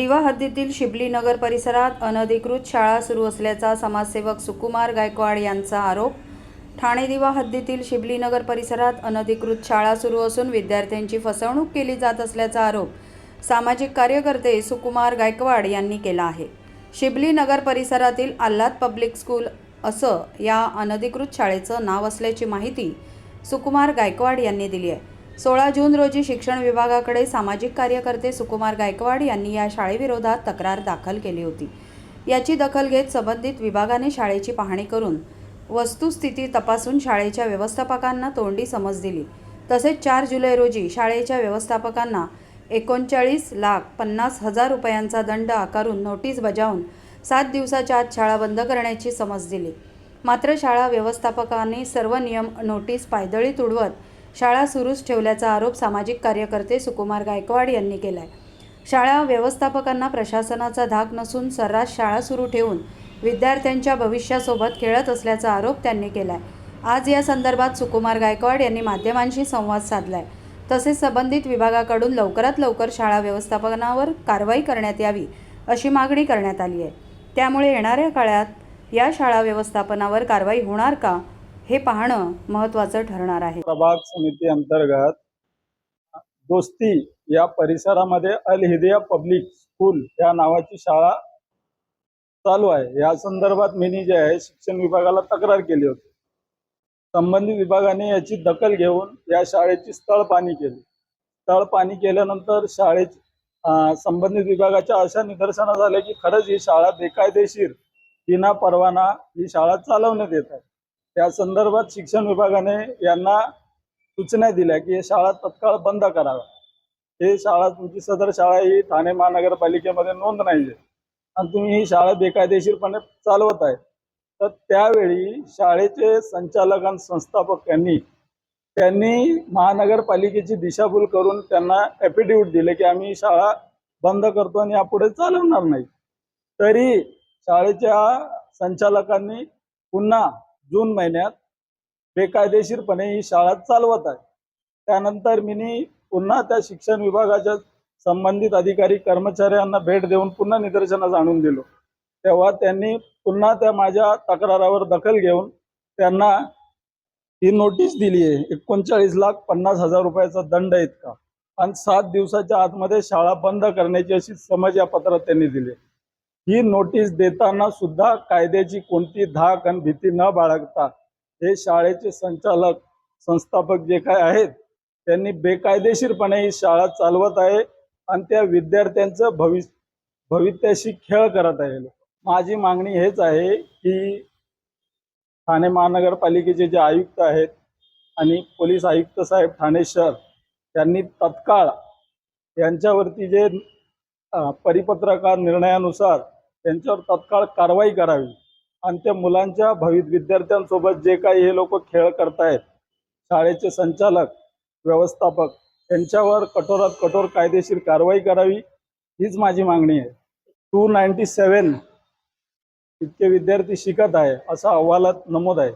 दिवा हद्दीतील शिबली नगर परिसरात अनधिकृत शाळा सुरू असल्याचा समाजसेवक सुकुमार गायकवाड यांचा आरोप. ठाणे दिवा हद्दीतील शिबली नगर परिसरात अनधिकृत शाळा सुरू असून विद्यार्थ्यांची फसवणूक केली जात असल्याचा आरोप सामाजिक कार्यकर्ते सुकुमार गायकवाड यांनी केला आहे. शिबली नगर परिसरातील आल्हाद पब्लिक स्कूल असं या अनधिकृत शाळेचं नाव असल्याची माहिती सुकुमार गायकवाड यांनी दिली आहे. सोळा जून रोजी शिक्षण विभागाकडे सामाजिक कार्यकर्ते सुकुमार गायकवाड यांनी या शाळेविरोधात तक्रार दाखल केली होती. याची दखल घेत संबंधित विभागाने शाळेची पाहणी करून वस्तुस्थिती तपासून शाळेच्या व्यवस्थापकांना तोंडी समज दिली. तसेच चार जुलै रोजी शाळेच्या व्यवस्थापकांना एकोणचाळीस लाख पन्नास हजार रुपयांचा दंड आकारून नोटीस बजावून सात दिवसाच्या आत शाळा बंद करण्याची समज दिली. मात्र शाळा व्यवस्थापकांनी सर्व नियम नोटीस पायदळी तुडवत शाळा सुरूच ठेवल्याचा आरोप सामाजिक कार्यकर्ते सुकुमार गायकवाड यांनी केला आहे शाळा व्यवस्थापकांना प्रशासनाचा धाक नसून सर्रास शाळा सुरू ठेवून विद्यार्थ्यांच्या भविष्यासोबत खेळत असल्याचा आरोप त्यांनी केला आहे आज या संदर्भात सुकुमार गायकवाड यांनी माध्यमांशी संवाद साधला आहे तसेच संबंधित विभागाकडून लवकरात लवकर शाळा व्यवस्थापनावर कारवाई करण्यात यावी अशी मागणी करण्यात आली आहे. त्यामुळे येणाऱ्या काळात या शाळा व्यवस्थापनावर कारवाई होणार का? हे पाहणं महत्वाचं ठरणार आहे. प्रभाग समिती अंतर्गत दोस्ती या परिसरामध्ये अल हिदिया पब्लिक स्कूल या नावाची शाळा चालू आहे. या संदर्भात मी जे आहे शिक्षण विभागाला तक्रार केली होती. संबंधित विभागाने याची दखल घेऊन या शाळेची स्थळ पाणी केली. स्थळ पाणी केल्यानंतर शाळेची संबंधित विभागाच्या अशा निदर्शनास झाल्या की खरंच ही शाळा बेकायदेशीर विना परवाना ही शाळा चालवण्यात येत आहे. त्या संदर्भात शिक्षण विभागाने यांना सूचना दिल्या की हे शाळा तत्काळ बंद कराव्या. हे शाळा तुमची सदर शाळा ही ठाणे महानगरपालिकेमध्ये नोंद नाही आहे आणि तुम्ही ही शाळा बेकायदेशीरपणे चालवत आहे तर त्यावेळी शाळेचे संचालक आणि संस्थापक यांनी त्यांनी महानगरपालिकेची दिशाभूल करून त्यांना ॲफिडेव्हिट दिले की आम्ही शाळा बंद करतो आणि यापुढे चालवणार नाही. तरी शाळेच्या संचालकांनी पुन्हा जून महिन्यात बेकायदेशीरपणे ही शाळा चालवत आहे. त्यानंतर मी पुन्हा त्या शिक्षण विभागाच्या संबंधित अधिकारी कर्मचाऱ्यांना भेट देऊन पुन्हा निदर्शनास आणून दिलो. तेव्हा त्यांनी पुन्हा त्या माझ्या तक्रारावर दखल घेऊन त्यांना ही नोटीस दिली आहे. एकोणचाळीस लाख पन्नास हजार रुपयाचा दंड इतका. आणि सात दिवसाच्या आतमध्ये शाळा बंद करण्याची अशी समज या पत्रात त्यांनी दिली ही नोटीस देताना सुद्धा कायद्याची कोणती धाक आणि भीती न बाळगता हे शाळेचे संचालक संस्थापक जे काय आहेत त्यांनी बेकायदेशीरपणे ही शाळा चालवत आहे आणि त्या विद्यार्थ्यांचं भविष्य भवित्याशी खेळ करत आहे माझी मागणी हेच आहे की ठाणे महानगरपालिकेचे जे आयुक्त आहेत आणि पोलीस आयुक्त साहेब ठाणे शहर त्यांनी तत्काळ यांच्यावरती जे परिपत्रका निर्णयानुसार त्यांच्यावर तत्काळ कारवाई करावी. आणि त्या मुलांच्या भवित विद्यार्थ्यांसोबत जे काही हे लोक खेळ करतायत शाळेचे संचालक व्यवस्थापक यांच्यावर कठोरात कठोर कायदेशीर कारवाई करावी हीच माझी मागणी आहे. टू नाईन्टी सेवन इतके विद्यार्थी शिकत आहे असा अहवालात नमूद आहे.